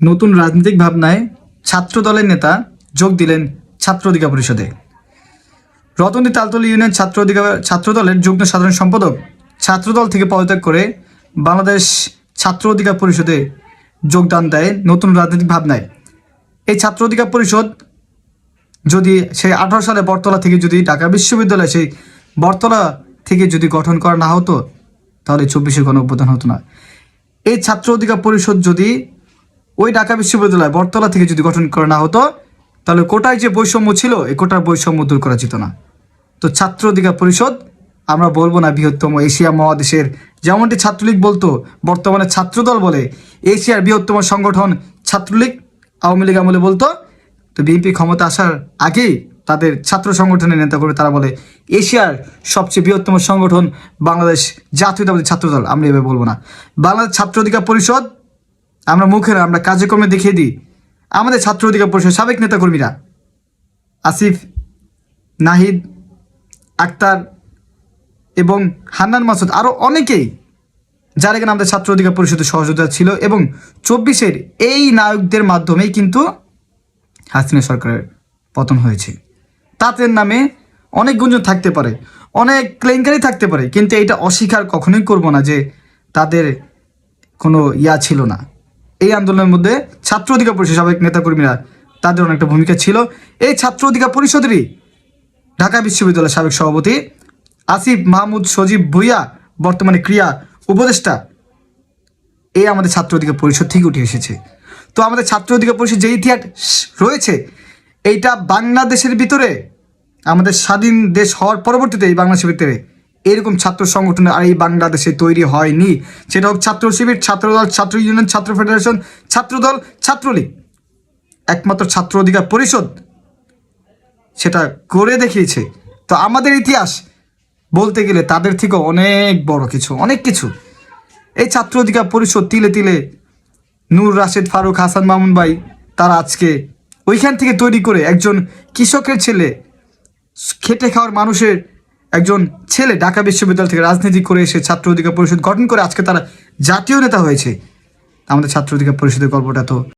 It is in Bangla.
নতুন রাজনৈতিক ভাবনায় ছাত্র দলের নেতা যোগ দিলেন ছাত্র অধিকার পরিষদে। রতনী তালতলী ইউনিয়ন ছাত্র অধিকার ছাত্র দলের যুগ্ম সাধারণ সম্পাদক ছাত্রদল থেকে পদত্যাগ করে বাংলাদেশ ছাত্র অধিকার পরিষদে যোগদান দেয় নতুন রাজনৈতিক ভাবনায়। এই ছাত্র অধিকার পরিষদ যদি সেই আঠারো সালে বটতলা থেকে যদি ঢাকা বিশ্ববিদ্যালয় সেই বটতলা থেকে যদি গঠন করা না হতো, তাহলে চব্বিশে কোনো অভ্যুত্থান হতো না। এই ছাত্র অধিকার পরিষদ যদি ওই ঢাকা বিশ্ববিদ্যালয় বটতলা থেকে যদি গঠন করা না হতো, তাহলে কোটায় যে বৈষম্য ছিল, এই কোটার বৈষম্য দূর করা যেত না। তো ছাত্র অধিকার পরিষদ, আমরা বলব না বৃহত্তম এশিয়া মহাদেশের, যেমনটি ছাত্রলীগ বলতো, বর্তমানে ছাত্রদল বলে, এশিয়ার বৃহত্তম সংগঠন ছাত্রলীগ, আওয়ামী লীগ আমলে বলতো। তো বিএনপি ক্ষমতা আসার আগেই তাদের ছাত্র সংগঠনের নেতা করে তারা বলে, এশিয়ার সবচেয়ে বৃহত্তম সংগঠন বাংলাদেশ জাতীয়তাবাদী ছাত্রদল। আমরা এভাবে বলব না। বাংলাদেশ ছাত্র অধিকার পরিষদ আমরা মুখে না, আমরা কাজে কর্মে দেখিয়ে দিই। আমাদের ছাত্র অধিকার পরিষদ সাবেক নেতাকর্মীরা আসিফ নাহিদ আক্তার এবং হান্নান মাসুদ আরও অনেকেই যারা এখানে আমাদের ছাত্র অধিকার পরিষদের সহযোগিতা ছিল এবং চব্বিশের এই নায়কদের মাধ্যমেই কিন্তু হাসিনা সরকারের পতন হয়েছে। তাদের নামে অনেক গুঞ্জন থাকতে পারে অনেক কেলেঙ্কারি থাকতে পারে কিন্তু এটা অস্বীকার কখনোই করব না যে তাদের কোনো ইয়া ছিল না। এই আন্দোলনের মধ্যে ছাত্র অধিকার পরিষদ সাবেক নেতাকর্মীরা তাদের অনেকটা ভূমিকা ছিল। এই ছাত্র অধিকার পরিষদেরই ঢাকা বিশ্ববিদ্যালয়ের সাবেক সভাপতি আসিফ মাহমুদ সজীব ভুইয়া বর্তমানে ক্রিয়া উপদেষ্টা এই আমাদের ছাত্র অধিকার পরিষদ থেকে উঠে এসেছে। তো আমাদের ছাত্র অধিকার পরিষদ যে ইতিহাস রয়েছে, এইটা বাংলাদেশের ভিতরে আমাদের স্বাধীন দেশ হওয়ার পরবর্তীতে এই বাংলাদেশের ভিতরে এরকম ছাত্র সংগঠন আর এই বাংলাদেশে তৈরি হয়নি। সেটা হোক ছাত্র শিবির ছাত্রদল ছাত্র ইউনিয়ন, ছাত্র ফেডারেশন ছাত্রদল ছাত্রলীগ একমাত্র ছাত্র অধিকার পরিষদ সেটা করে দেখিয়েছে। তো আমাদের ইতিহাস বলতে গেলে তাদের থেকে অনেক বড় কিছু, অনেক কিছু। এই ছাত্র অধিকার পরিষদ তিলে তিলে নূর রাশেদ ফারুক, হাসান মামুন ভাই, তারা আজকে ওইখান থেকে তৈরি করে একজন কৃষকের ছেলে খেটে খাওয়ার মানুষের একজন ছেলে ঢাকা বিশ্ববিদ্যালয় থেকে রাজনীতি করে এসে ছাত্র অধিকার পরিষদ গঠন করে আজকে তারা জাতীয় নেতা হয়েছে। আমাদের ছাত্র অধিকার পরিষদের গল্পটা তো